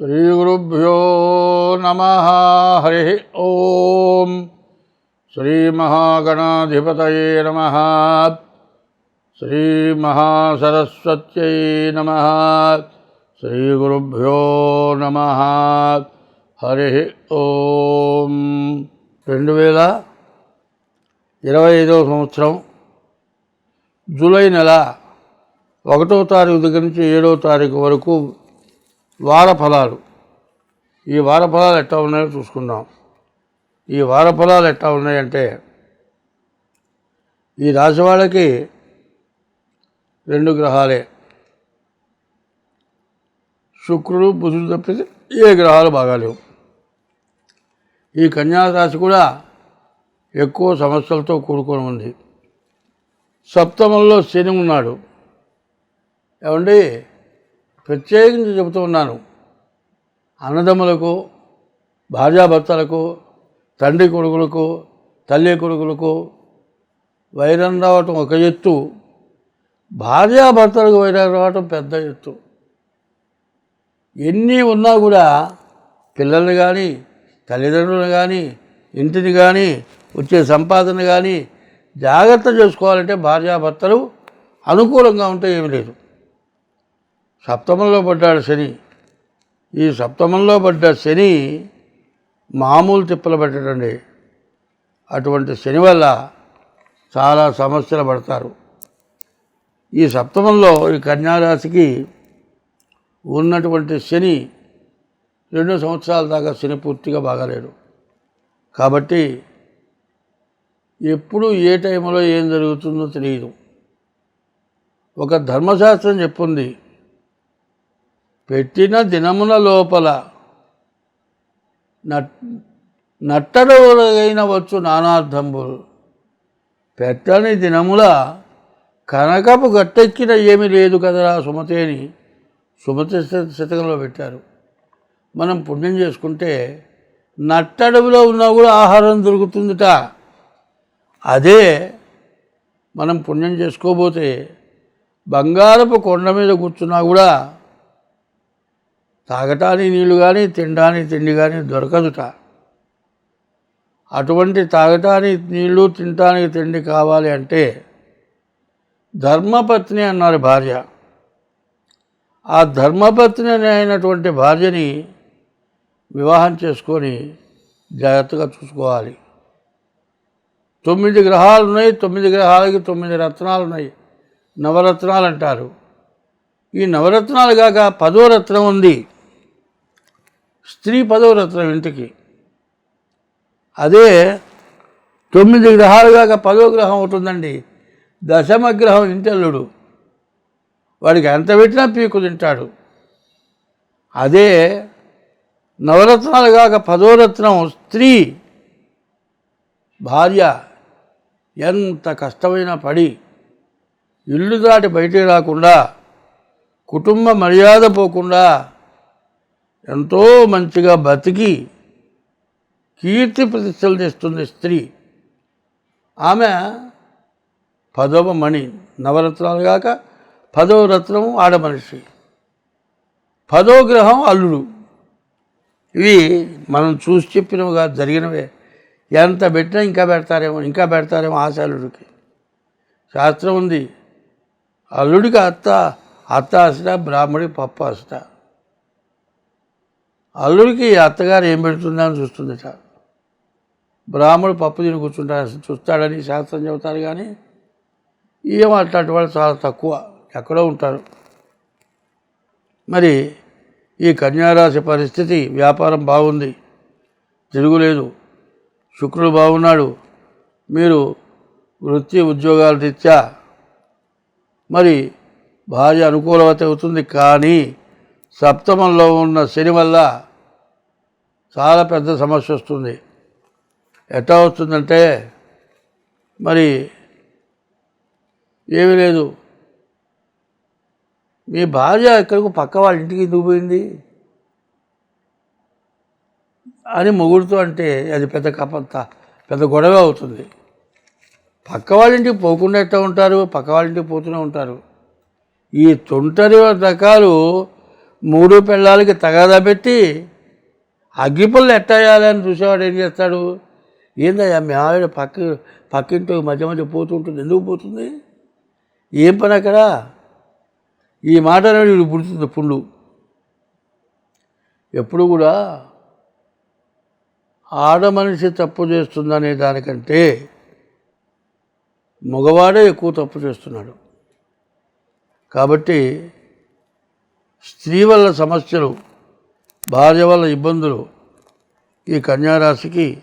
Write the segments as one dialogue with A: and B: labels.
A: శ్రీగురుభ్యో నమ హరి ఓం. శ్రీమహాగణాధిపతయే నమ శ్రీమహాసరస్వత్యై నమ శ్రీగురుభ్యో నమ హరి ఓం. రెండు వేల ఇరవై ఐదవ సంవత్సరం జూలై నెల ఒకటో తారీఖు దగ్గర నుంచి ఏడవ తారీఖు వరకు వార ఫలాలు ఈ వార ఫలాలు ఎట్లా ఉన్నాయో చూసుకుందాం. ఈ వార ఫలాలు ఎట్లా ఉన్నాయంటే ఈ రాశి వాళ్ళకి రెండు గ్రహాలే. శుక్రుడు బుధుడు తప్పితే ఏ గ్రహాలు బాగాలేవు. ఈ కన్యా కూడా ఎక్కువ సమస్యలతో కూడుకొని ఉంది. సప్తమంలో శని ఉన్నాడు. ఏమండి? ప్రత్యేకించి చెబుతూ ఉన్నాను. అన్నదమ్ములకు భార్యాభర్తలకు తండ్రి కొడుకులకు తల్లి కొడుకులకు వైరం రావటం ఒక ఎత్తు. భార్యాభర్తలకు వైరం రావటం పెద్ద ఎత్తు. ఎన్ని ఉన్నా కూడా పిల్లల్ని కానీ తల్లిదండ్రులను కానీ ఇంటిని కానీ వచ్చే సంపాదన కానీ జాగ్రత్త చేసుకోవాలంటే భార్యాభర్తలు అనుకూలంగా ఉంటే ఏమి లేదు. సప్తమంలో పడ్డాడు శని. ఈ సప్తమంలో పడ్డ శని మామూలు తిప్పలు పెట్టడండి. అటువంటి శని వల్ల చాలా సమస్యలు పడతారు. ఈ సప్తమంలో ఈ కన్యారాశికి ఉన్నటువంటి శని రెండు సంవత్సరాల దాకా శని పూర్తిగా బాగాలేడు. కాబట్టి ఎప్పుడు ఏ టైంలో ఏం జరుగుతుందో తెలియదు. ఒక ధర్మశాస్త్రం చెప్పుంది పెట్టిన దినముల లోపల నట్ నట్టడవులైన వచ్చు నానార్థంబులు. పెట్టని దినముల కనకపు గట్టెక్కిన ఏమీ లేదు కదరా సుమతేని సుమతి శతకంలో పెట్టారు. మనం పుణ్యం చేసుకుంటే నట్టడవిలో ఉన్నా కూడా ఆహారం దొరుకుతుందిట. అదే మనం పుణ్యం చేసుకోబోతే బంగారపు కొండ మీద కూర్చున్నా కూడా తాగటానికి నీళ్ళు కానీ తినడానికి తిండి కానీ దొరకదుట. అటువంటి తాగటానికి నీళ్ళు తినటానికి తిండి కావాలి అంటే ధర్మపత్ని అన్నారు భార్య. ఆ ధర్మపత్ని అయినటువంటి భార్యని వివాహం చేసుకొని జాగ్రత్తగా చూసుకోవాలి. తొమ్మిది గ్రహాలు ఉన్నాయి. తొమ్మిది గ్రహాలకి తొమ్మిది రత్నాలు ఉన్నాయి. నవరత్నాలు అంటారు. ఈ నవరత్నాలు కాక పదో రత్నం ఉంది. స్త్రీ పదవరత్నం ఇంటికి. అదే తొమ్మిది గ్రహాలు కాక పదో గ్రహం అవుతుందండి దశమ గ్రహం ఇంటల్లుడు. వాడికి ఎంత పెట్టినా పీకు తింటాడు. అదే నవరత్నాలు కాక పదో రత్నం స్త్రీ. భార్య ఎంత కష్టమైన పడి ఇల్లు దాటి బయటికి రాకుండా కుటుంబ మర్యాద పోకుండా ఎంతో మంచిగా బతికి కీర్తి ప్రతిష్టలు తెస్తుంది స్త్రీ. ఆమె పదవ మణి నవరత్నాలు కాక పదవ రత్నం ఆడమనిషి పదో గ్రహం అల్లుడు. ఇవి మనం చూసి చెప్పినవిగా జరిగినవే. ఎంత పెట్టినా ఇంకా పెడతారేమో ఇంకా పెడతారేమో ఆశాలుడికి శాస్త్రం ఉంది. అల్లుడికి అత్త అత్త అసట బ్రాహ్మడికి పప్పు అసట అల్లుడికి అత్తగారు ఏం పెడుతుందని చూస్తుందట. బ్రాహ్మడు పప్పు తిని కూర్చుంటాడు చూస్తాడని శాస్త్రం చెబుతారు కానీ ఏం అట్లాంటి వాళ్ళు చాలా తక్కువ. ఎక్కడో ఉంటారు. మరి ఈ కన్యారాశి పరిస్థితి వ్యాపారం బాగుంది. తిరుగులేదు. శుక్రుడు బాగున్నాడు. మీరు వృత్తి ఉద్యోగాల రీత్యా మరి భార్య అనుకూలత అవుతుంది కానీ సప్తమంలో ఉన్న శని వల్ల చాలా పెద్ద సమస్య వస్తుంది. ఎట్లా వస్తుందంటే మరి ఏమీ లేదు. మీ భార్య ఎక్కడికి పక్క వాళ్ళ ఇంటికి ఎందుకు పోయింది? అని మొగుడుతో అంటే అది పెద్ద కపంత పెద్ద గొడవ అవుతుంది. పక్క వాళ్ళ ఇంటికి పోకుండా ఎట్లా ఉంటారు? పక్క వాళ్ళ ఇంటికి పోతూనే ఉంటారు. ఈ తొంటరి రకాలు మూడు పిల్లలకి తగాదా పెట్టి అగ్గిపుల్లు ఎట్టేయాలని చూసేవాడు ఏం చేస్తాడు? ఏందయ్యా మీ ఆవిడ పక్క పక్కింటి మధ్య మధ్య పోతుంటుంది. ఎందుకు పోతుంది? ఏం పని అక్కడ? ఈ మాట అనేది వీడు పుడుతుంది పుండు. ఎప్పుడు కూడా ఆడ మనిషి తప్పు చేస్తుందనే దానికంటే మగవాడే ఎక్కువ తప్పు చేస్తున్నాడు. కాబట్టి స్త్రీ వల్ల సమస్యలు భార్య వల్ల ఇబ్బందులు. ఈ కన్యారాశికి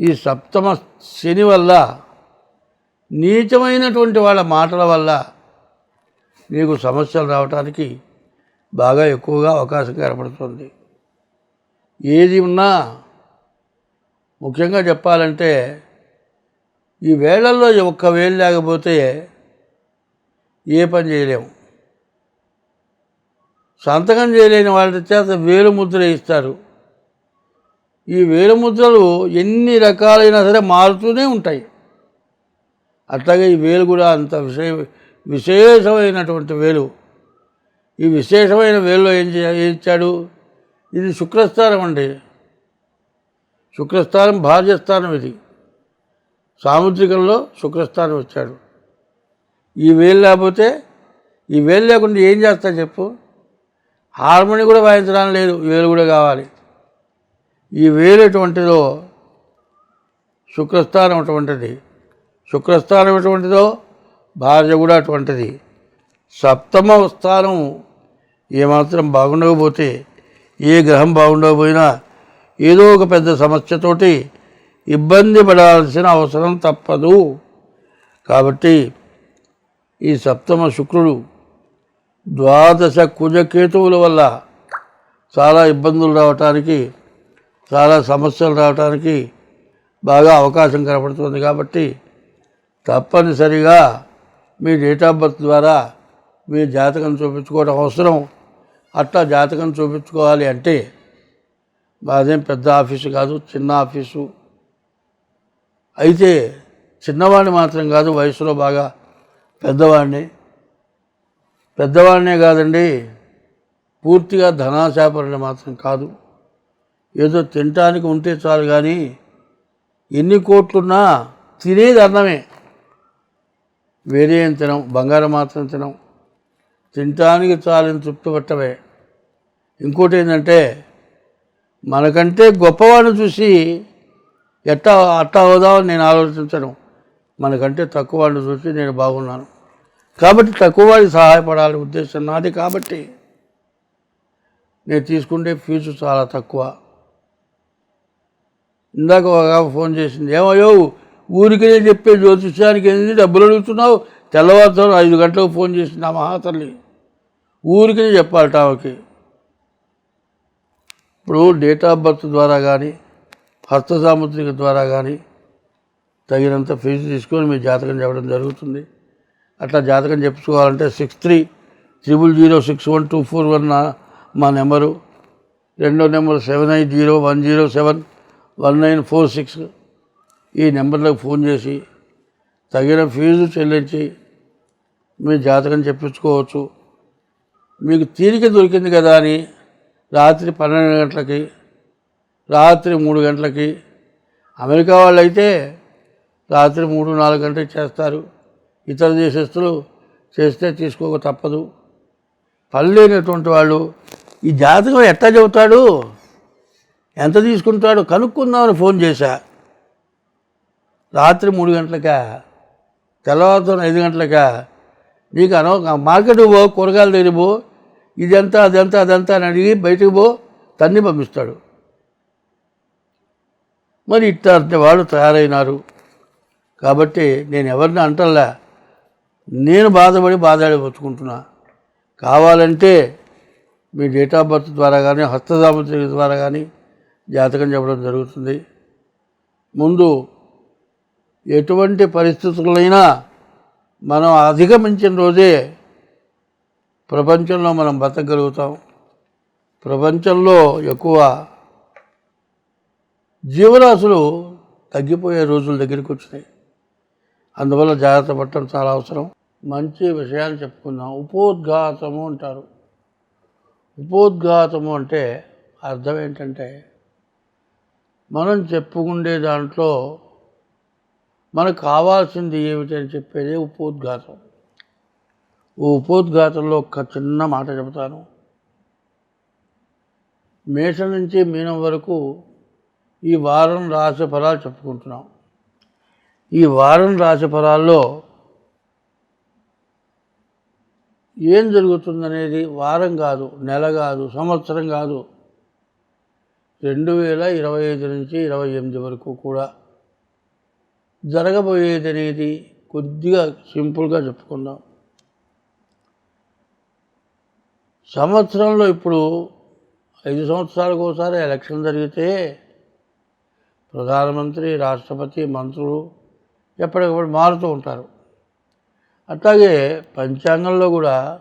A: ఈ సప్తమ శని వల్ల నీచమైనటువంటి వాళ్ళ మాటల వల్ల నీకు సమస్యలు రావడానికి బాగా ఎక్కువగా అవకాశం ఏర్పడుతుంది. ఏది ఉన్నా ముఖ్యంగా చెప్పాలంటే ఈ వేళల్లో ఒక్క వేలు లేకపోతే ఏ పని చేయలేము. సంతకం చేయలేని వాళ్ళ చేత వేలు ముద్ర ఇస్తారు. ఈ వేలుముద్రలు ఎన్ని రకాలైనా సరే మారుతూనే ఉంటాయి. అట్లాగే ఈ వేలు కూడా అంత విశే విశేషమైనటువంటి వేలు. ఈ విశేషమైన వేలులో ఏం చే ఏం ఇచ్చాడు? ఇది శుక్రస్థానం అండి. శుక్రస్థానం భార్యస్థానం ఇది. సాముద్రికంలో శుక్రస్థానం వచ్చాడు ఈ వేలు లేకపోతే ఈ వేలు లేకుండా ఏం చేస్తా చెప్పు? హార్మోని కూడా వాయించడం లేదు వేలు కూడా కావాలి. ఈ వేలు ఎటువంటిదో శుక్రస్థానం అటువంటిది. శుక్రస్థానం ఎటువంటిదో భార్య కూడా అటువంటిది. సప్తమ స్థానం ఏమాత్రం బాగుండకపోతే ఏ గ్రహం బాగుండకపోయినా ఏదో ఒక పెద్ద సమస్యతోటి ఇబ్బంది పడాల్సిన అవసరం తప్పదు. కాబట్టి ఈ సప్తమ శుక్రుడు ద్వాదశ కుజకేతువుల వల్ల చాలా ఇబ్బందులు రావటానికి చాలా సమస్యలు రావటానికి బాగా అవకాశం కనపడుతుంది కాబట్టి తప్పనిసరిగా మీ డేట్ ఆఫ్ బర్త్ ద్వారా మీ జాతకం చూపించుకోవడం అవసరం. అట్లా జాతకం చూపించుకోవాలి అంటే మాదేం పెద్ద ఆఫీసు కాదు చిన్న ఆఫీసు. అయితే చిన్నవాడిని మాత్రం కాదు వయసులో బాగా పెద్దవాడిని. పెద్దవాడినే కాదండి పూర్తిగా ధనాశాపరణ మాత్రం కాదు. ఏదో తినటానికి ఉంటే చాలు కానీ ఎన్ని కోట్లున్నా తినేది అన్నమే. వేరే ఏం తినం బంగారం మాత్రం తినం. తినటానికి చాలని తృప్తి పట్టవే. ఇంకోటి ఏంటంటే మనకంటే గొప్పవాడిని చూసి ఎట్టా అట్టా అవుదామని నేను ఆలోచించడం మనకంటే తక్కువ వాడిని చూసి నేను బాగున్నాను. కాబట్టి తక్కువ వారికి సహాయపడాలని ఉద్దేశం నాది కాబట్టి నేను తీసుకుంటే ఫీజు చాలా తక్కువ. ఇందాక ఒక ఫోన్ చేసింది ఏమయ్యో ఊరికే చెప్పే జ్యోతిష్యానికి ఏంది డబ్బులు అడుగుతున్నావు? తెల్లవారుతో ఐదు గంటలకు ఫోన్ చేసింది ఆ మహాతల్లి. ఊరికే చెప్పాలట ఆమెకి. ఇప్పుడు డేట్ ఆఫ్ బర్త్ ద్వారా కానీ హస్త సాముద్రిక ద్వారా కానీ తగినంత ఫీజు తీసుకొని మీ జాతకం చెప్పడం జరుగుతుంది. అట్లా జాతకం చెప్పుకోవాలంటే six three triple zero six one two four one మా నెంబరు. రెండో number seven eight zero one zero seven one nine four six ఈ నెంబర్లకు ఫోన్ చేసి తగిన ఫీజు చెల్లించి మీ జాతకం చెప్పించుకోవచ్చు. మీకు తీరిక దొరికింది కదా అని రాత్రి పన్నెండు గంటలకి రాత్రి మూడు గంటలకి అమెరికా వాళ్ళు అయితే రాత్రి మూడు నాలుగు గంటలకు చేస్తారు. ఇతర దేశస్తులు చేస్తే తీసుకోక తప్పదు. పల్లెనటువంటి వాళ్ళు ఈ జాతకం ఎట్లా చెబుతాడు? ఎంత తీసుకుంటాడు? కనుక్కుందామని ఫోన్ చేశా. రాత్రి మూడు గంటలకా తెల్లవారుతో ఐదు గంటలక నీకు అనో మార్కెట్ పో కూరగాయలు దగ్గర పో ఇదంతా అదంతా అదంతా అని అడిగి బయటకు పో తన్ని పంపిస్తాడు. మరి ఇట్లాంటి వాళ్ళు తయారైనారు. కాబట్టి నేను ఎవరిని అంటల్లా నేను బాధపడి బాధాడి కావాలంటే మీ డేట్ ఆఫ్ బర్త్ ద్వారా కానీ హస్తసాముద్రిక ద్వారా కానీ జాతకం చెప్పడం జరుగుతుంది. ముందు ఎటువంటి పరిస్థితులైనా మనం అధిగమించిన రోజే ప్రపంచంలో మనం బతకగలుగుతాం. ప్రపంచంలో ఎక్కువ జీవరాశులు తగ్గిపోయే రోజుల దగ్గరికి వచ్చినాయి అందువల్ల జాగ్రత్త పడటం చాలా అవసరం. మంచి విషయాలు చెప్పుకుందాం. ఉపోద్ఘాతము అంటారు. ఉపోద్ఘాతము అంటే అర్థం ఏంటంటే మనం చెప్పుకుండే దాంట్లో మనకు కావాల్సింది ఏమిటి అని చెప్పేది ఉపోద్ఘాతం. ఓ ఉపోద్ఘాతంలో ఒక చిన్న మాట చెబుతాను. మేషం నుంచి మీనం వరకు ఈ వారం రాశి ఫలాలు చెప్పుకుంటున్నాం. ఈ వారం రాశి ఫలాల్లో ఏం జరుగుతుందనేది వారం కాదు నెల కాదు సంవత్సరం కాదు. రెండు వేల ఇరవై ఐదు నుంచి ఇరవై ఎనిమిది వరకు కూడా జరగబోయేది అనేది కొద్దిగా సింపుల్గా చెప్పుకుందాం. సంవత్సరంలో ఇప్పుడు ఐదు సంవత్సరాలకు ఒకసారి ఎలక్షన్ జరిగితే ప్రధానమంత్రి రాష్ట్రపతి మంత్రులు ఎప్పటికప్పుడు మారుతూ ఉంటారు. అట్లాగే పంచాంగంలో కూడా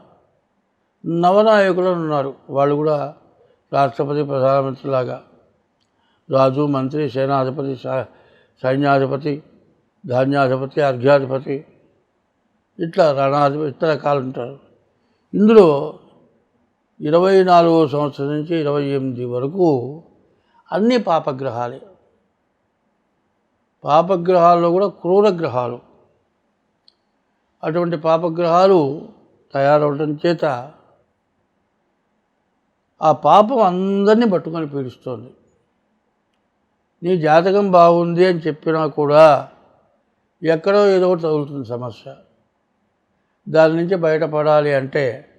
A: నవనాయకులు ఉన్నారు. వాళ్ళు కూడా రాష్ట్రపతి ప్రధానమంత్రి లాగా రాజు మంత్రి సేనాధిపతి సైన్యాధిపతి ధాన్యాధిపతి అర్ఘ్యాధిపతి ఇట్లా రణాధిపతి ఇతర రకాలు ఉంటారు. ఇందులో ఇరవై నాలుగో సంవత్సరం నుంచి ఇరవై ఎనిమిది వరకు అన్ని పాపగ్రహాలే. పాపగ్రహాల్లో కూడా క్రూర గ్రహాలు. అటువంటి పాపగ్రహాలు తయారవడం చేత ఆ పాపం అందరినీ పట్టుకొని పీడిస్తోంది. నీ జాతకం బాగుంది అని చెప్పినా కూడా ఎక్కడో ఏదో ఒకటి తగులుతుంది సమస్య. దాని నుంచి బయటపడాలి అంటే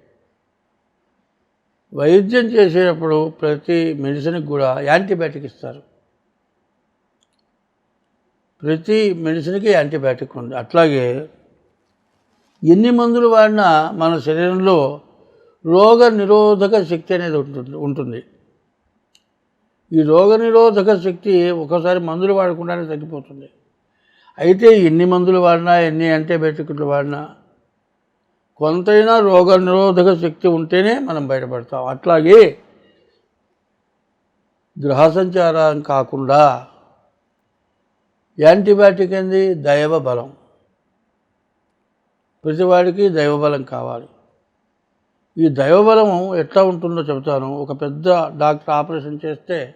A: వైద్యం చేసేటప్పుడు ప్రతి మెడిసిన్కి కూడా యాంటీబయాటిక్ ఇస్తారు. ప్రతి మెడిసిన్కి యాంటీబయాటిక్ ఉంది. అట్లాగే ఎన్ని మందులు వాడినా మన శరీరంలో రోగ నిరోధక శక్తి అనేది ఉంటుంది ఉంటుంది. ఈ రోగ నిరోధక శక్తి ఒకసారి మందులు వాడకుండానే తగ్గిపోతుంది. అయితే ఎన్ని మందులు వాడినా ఎన్ని యాంటీబయాటిక్లు వాడినా కొంతైనా రోగ నిరోధక శక్తి ఉంటేనే మనం బయటపడతాం. అట్లాగే గ్రహ సంచారం కాకుండా యాంటీబయాటిక్ ఏంది? దైవ బలం. ప్రతివాడికి దైవబలం కావాలి. ఈ దైవబలం ఎట్లా ఉంటుందో చెబుతాను. ఒక పెద్ద డాక్టర్ ఆపరేషన్ చేస్తే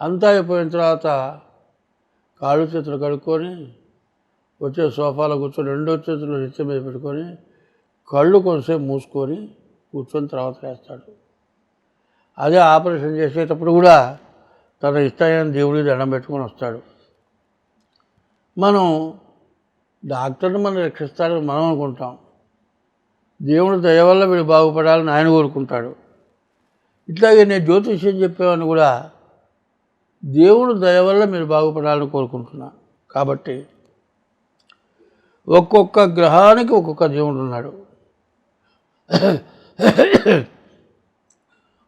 A: అంతా అయిపోయిన తర్వాత కాళ్ళు చేతులు కడుక్కొని వచ్చే సోఫాలో కూర్చొని రెండో చేతులు నెత్తి మీద పెట్టుకొని కళ్ళు కొంతసేపు మూసుకొని కూర్చొని తర్వాత వేస్తాడు అదే ఆపరేషన్ చేసేటప్పుడు కూడా తన ఇష్టమైన దేవుడికి దండం పెట్టుకొని వస్తాడు. మనం డాక్టర్ని మనం రక్షిస్తాడని మనం అనుకుంటాం. దేవుడు దయ వల్ల వీడు బాగుపడాలని ఆయన కోరుకుంటాడు. ఇట్లాగే నేను జ్యోతిష్యం చెప్పేవాడిని కూడా దేవుడు దయ వల్ల మీరు బాగుపడాలని కోరుకుంటున్నా. కాబట్టి ఒక్కొక్క గ్రహానికి ఒక్కొక్క దేవుడు ఉన్నాడు.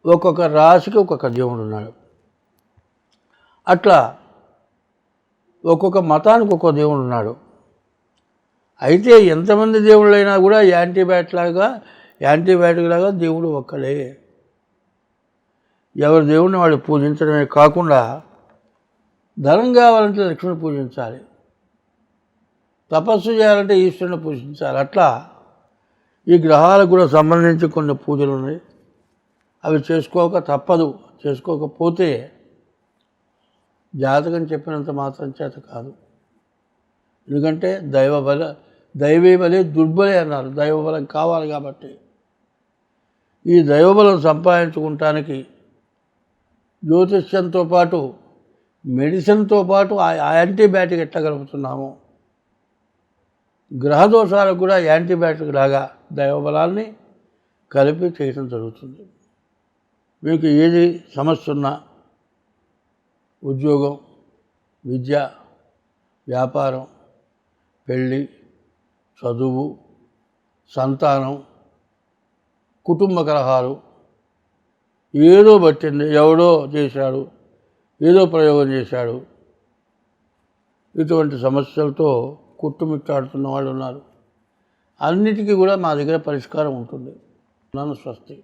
A: ఒక్కొక్క రాశికి ఒక్కొక్క దేవుడు ఉన్నాడు. అట్లా ఒక్కొక్క మతానికి ఒక్కొక్క దేవుడు ఉన్నాడు. అయితే ఎంతమంది దేవుళ్ళైనా కూడా యాంటీబయాటిక్ లాగా యాంటీబయాటిక్ లాగా దేవుడు ఒక్కడే. ఎవరి దేవుడిని వాళ్ళు పూజించడమే కాకుండా ధనం కావాలంటే లక్ష్మిని పూజించాలి. తపస్సు చేయాలంటే ఈశ్వరుని పూజించాలి. అట్లా ఈ గ్రహాలకు కూడా సంబంధించి కొన్ని పూజలు ఉన్నాయి. అవి చేసుకోక తప్పదు. చేసుకోకపోతే జాతకం చెప్పినంత మాత్రం చేత కాదు. ఎందుకంటే దైవబల దైవీబలి దుర్బలి అన్నారు. దైవబలం కావాలి కాబట్టి. ఈ దైవబలం సంపాదించుకుంటానికి జ్యోతిష్యంతో పాటు మెడిసిన్తో పాటు ఆ యాంటీబయాటిక్ ఎట్టగలుగుతున్నాము. గ్రహదోషాలకు కూడా యాంటీబయాటిక్ లాగా దైవబలాన్ని కలిపి చేయడం జరుగుతుంది. మీకు ఏది సమస్య ఉన్నా ఉద్యోగం విద్య వ్యాపారం పెళ్ళి చదువు సంతానం కుటుంబ కలహాలు ఏదో పట్టింది ఎవడో చేశాడు ఏదో ప్రయోగం చేశాడు. ఇటువంటి సమస్యలతో కుట్టుమిట్టాడుతున్న వాళ్ళు ఉన్నారు. అన్నిటికీ కూడా మా దగ్గర పరిష్కారం ఉంటుంది. నన్ను స్వస్తి.